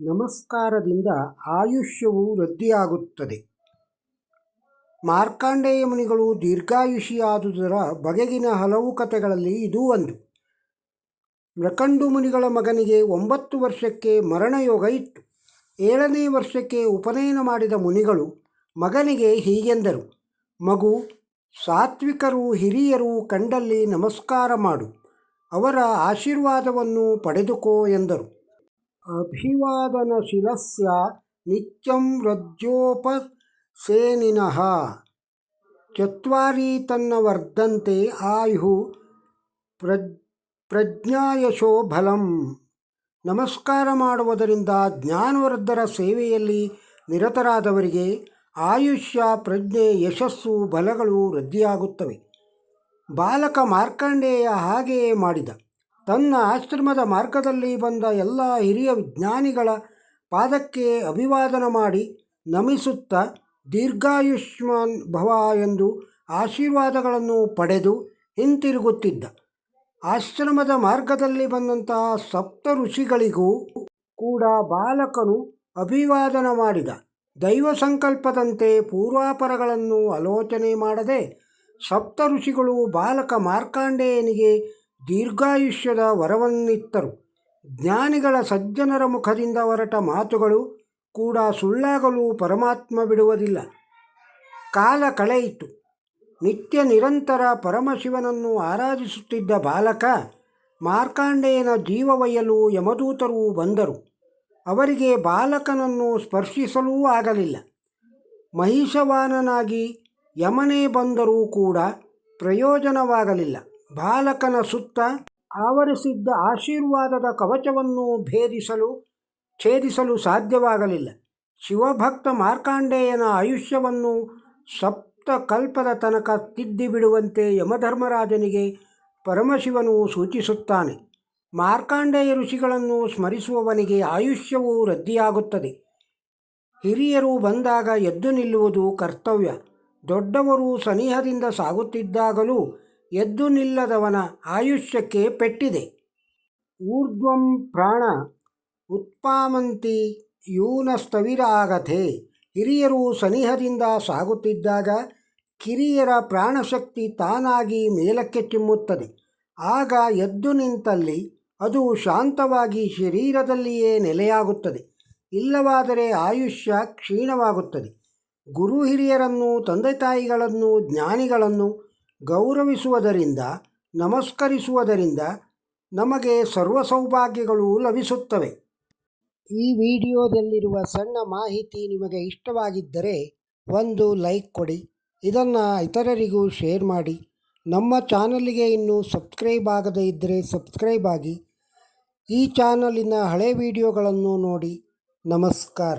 ನಮಸ್ಕಾರದಿಂದ ಆಯುಷ್ಯವು ವೃದ್ಧಿಯಾಗುತ್ತದೆ. ಮಾರ್ಕಾಂಡೇಯ ಮುನಿಗಳು ದೀರ್ಘಾಯುಷಿಯಾದುದರ ಬಗೆಗಿನ ಹಲವು ಕಥೆಗಳಲ್ಲಿ ಇದೂ ಒಂದು. ಮೃಕಂಡು ಮುನಿಗಳ ಮಗನಿಗೆ ಒಂಬತ್ತು ವರ್ಷಕ್ಕೆ ಮರಣಯೋಗ ಇತ್ತು. ಏಳನೇ ವರ್ಷಕ್ಕೆ ಉಪನಯನ ಮಾಡಿದ ಮುನಿಗಳು ಮಗನಿಗೆ ಹೀಗೆಂದರು. ಮಗು, ಸಾತ್ವಿಕರು ಹಿರಿಯರು ಕಂಡಲ್ಲಿ ನಮಸ್ಕಾರ ಮಾಡು. ಅವರ ಆಶೀರ್ವಾದವನ್ನು ಪಡೆದುಕೋ ಎಂದರು. ಅಭಿವಾದನಶೀಲಸ್ಯ ನಿತ್ಯಂ ರಜ್ಜೋಪಸೇನಿನಃ ಚತ್ವಾರಿ ತನ್ನ ವರ್ಧಂತೆ ಆಯು ಪ್ರಜ್, ಪ್ರಜ್ಞಾಯಶೋ ಬಲಂ. ನಮಸ್ಕಾರ ಮಾಡುವುದರಿಂದ ಜ್ಞಾನವೃದ್ಧರ ಸೇವೆಯಲ್ಲಿ ನಿರತರಾದವರಿಗೆ ಆಯುಷ್ಯ, ಪ್ರಜ್ಞೆ, ಯಶಸ್ಸು, ಬಲಗಳು ವೃದ್ಧಿಯಾಗುತ್ತವೆ. ಬಾಲಕ ಮಾರ್ಕಂಡೇಯ ಹಾಗೆಯೇ ಮಾಡಿದ. ತನ್ನ ಆಶ್ರಮದ ಮಾರ್ಗದಲ್ಲಿ ಬಂದ ಎಲ್ಲ ಹಿರಿಯ ವಿಜ್ಞಾನಿಗಳ ಪಾದಕ್ಕೆ ಅಭಿವಾದನ ಮಾಡಿ ನಮಿಸುತ್ತಾ ದೀರ್ಘಾಯುಷ್ಮಾನ್ ಭವ ಎಂದು ಆಶೀರ್ವಾದಗಳನ್ನು ಪಡೆದು ಹಿಂತಿರುಗುತ್ತಿದ್ದ. ಆಶ್ರಮದ ಮಾರ್ಗದಲ್ಲಿ ಬಂದಂತಹ ಸಪ್ತ ಋಷಿಗಳಿಗೂ ಕೂಡ ಬಾಲಕನು ಅಭಿವಾದನ ಮಾಡಿದ. ದೈವ ಸಂಕಲ್ಪದಂತೆ ಪೂರ್ವಾಪರಗಳನ್ನು ಆಲೋಚನೆ ಮಾಡದೆ ಸಪ್ತ ಋಷಿಗಳು ಬಾಲಕ ಮಾರ್ಕಾಂಡೇಯನಿಗೆ ದೀರ್ಘಾಯುಷ್ಯದ ವರವನ್ನಿತ್ತರು. ಜ್ಞಾನಿಗಳ ಸಜ್ಜನರ ಮುಖದಿಂದ ಹೊರಟ ಮಾತುಗಳು ಕೂಡ ಸುಳ್ಳಾಗಲು ಪರಮಾತ್ಮ ಬಿಡುವುದಿಲ್ಲ. ಕಾಲ ಕಳೆಯಿತು. ನಿತ್ಯ ನಿರಂತರ ಪರಮಶಿವನನ್ನು ಆರಾಧಿಸುತ್ತಿದ್ದ ಬಾಲಕ ಮಾರ್ಕಾಂಡೆಯನ ಜೀವವಯ್ಯಲು ಯಮದೂತರು ಬಂದರು. ಅವರಿಗೆ ಬಾಲಕನನ್ನು ಸ್ಪರ್ಶಿಸಲೂ ಆಗಲಿಲ್ಲ. ಮಹಿಷವಾನನಾಗಿ ಯಮನೇ ಬಂದರೂ ಕೂಡ ಪ್ರಯೋಜನವಾಗಲಿಲ್ಲ. ಬಾಲಕನ ಸುತ್ತ ಆವರಿಸಿದ್ದ ಆಶೀರ್ವಾದದ ಕವಚವನ್ನು ಭೇದಿಸಲು, ಛೇದಿಸಲು ಸಾಧ್ಯವಾಗಲಿಲ್ಲ. ಶಿವಭಕ್ತ ಮಾರ್ಕಾಂಡೇಯನ ಆಯುಷ್ಯವನ್ನು ಸಪ್ತಕಲ್ಪದ ತನಕ ತಿದ್ದಿ ಬಿಡುವಂತೆ ಯಮಧರ್ಮರಾಜನಿಗೆ ಪರಮಶಿವನು ಸೂಚಿಸುತ್ತಾನೆ. ಮಾರ್ಕಾಂಡೇಯ ಋಷಿಗಳನ್ನು ಸ್ಮರಿಸುವವನಿಗೆ ಆಯುಷ್ಯವು ರದ್ದಿಯಾಗುತ್ತದೆ. ಹಿರಿಯರು ಬಂದಾಗ ಎದ್ದು ನಿಲ್ಲುವುದು ಕರ್ತವ್ಯ. ದೊಡ್ಡವರು ಸನಿಹದಿಂದ ಸಾಗುತ್ತಿದ್ದಾಗಲೂ ಎದ್ದು ನಿಲ್ಲದವನ ಆಯುಷ್ಯಕ್ಕೆ ಪೆಟ್ಟಿದೆ. ಊರ್ಧ್ವಂ ಪ್ರಾಣ ಉತ್ಪಾಮಂತಿ ಯೂನಸ್ತವಿರಾಗತೆ ಹಿರಿಯರು ಸನಿಹದಿಂದ ಸಾಗುತ್ತಿದ್ದಾಗ ಕಿರಿಯರ ಪ್ರಾಣಶಕ್ತಿ ತಾನಾಗಿ ಮೇಲಕ್ಕೆ ಚಿಮ್ಮುತ್ತದೆ. ಆಗ ಎದ್ದು ನಿಂತಲ್ಲಿ ಅದು ಶಾಂತವಾಗಿ ಶರೀರದಲ್ಲಿಯೇ ನೆಲೆಯಾಗುತ್ತದೆ. ಇಲ್ಲವಾದರೆ ಆಯುಷ್ಯ ಕ್ಷೀಣವಾಗುತ್ತದೆ. ಗುರು ಹಿರಿಯರನ್ನು ತಂದೆ ತಾಯಿಗಳನ್ನು ಜ್ಞಾನಿಗಳನ್ನು ಗೌರವಿಸುವುದರಿಂದ, ನಮಸ್ಕರಿಸುವುದರಿಂದ ನಮಗೆ ಸರ್ವ ಸೌಭಾಗ್ಯಗಳು ಲಭಿಸುತ್ತವೆ. ಈ ವಿಡಿಯೋದಲ್ಲಿರುವ ಸಣ್ಣ ಮಾಹಿತಿ ನಿಮಗೆ ಇಷ್ಟವಾಗಿದ್ದರೆ ಒಂದು ಲೈಕ್ ಕೊಡಿ, ಇದನ್ನು ಇತರರಿಗೂ ಶೇರ್ ಮಾಡಿ. ನಮ್ಮ ಚಾನಲ್ಗೆ ಇನ್ನೂ ಸಬ್ಸ್ಕ್ರೈಬ್ ಆಗದೇ ಇದ್ದರೆ ಸಬ್ಸ್ಕ್ರೈಬ್ ಆಗಿ. ಈ ಚಾನಲಿನ ಹಳೆ ವಿಡಿಯೋಗಳನ್ನು ನೋಡಿ. ನಮಸ್ಕಾರ.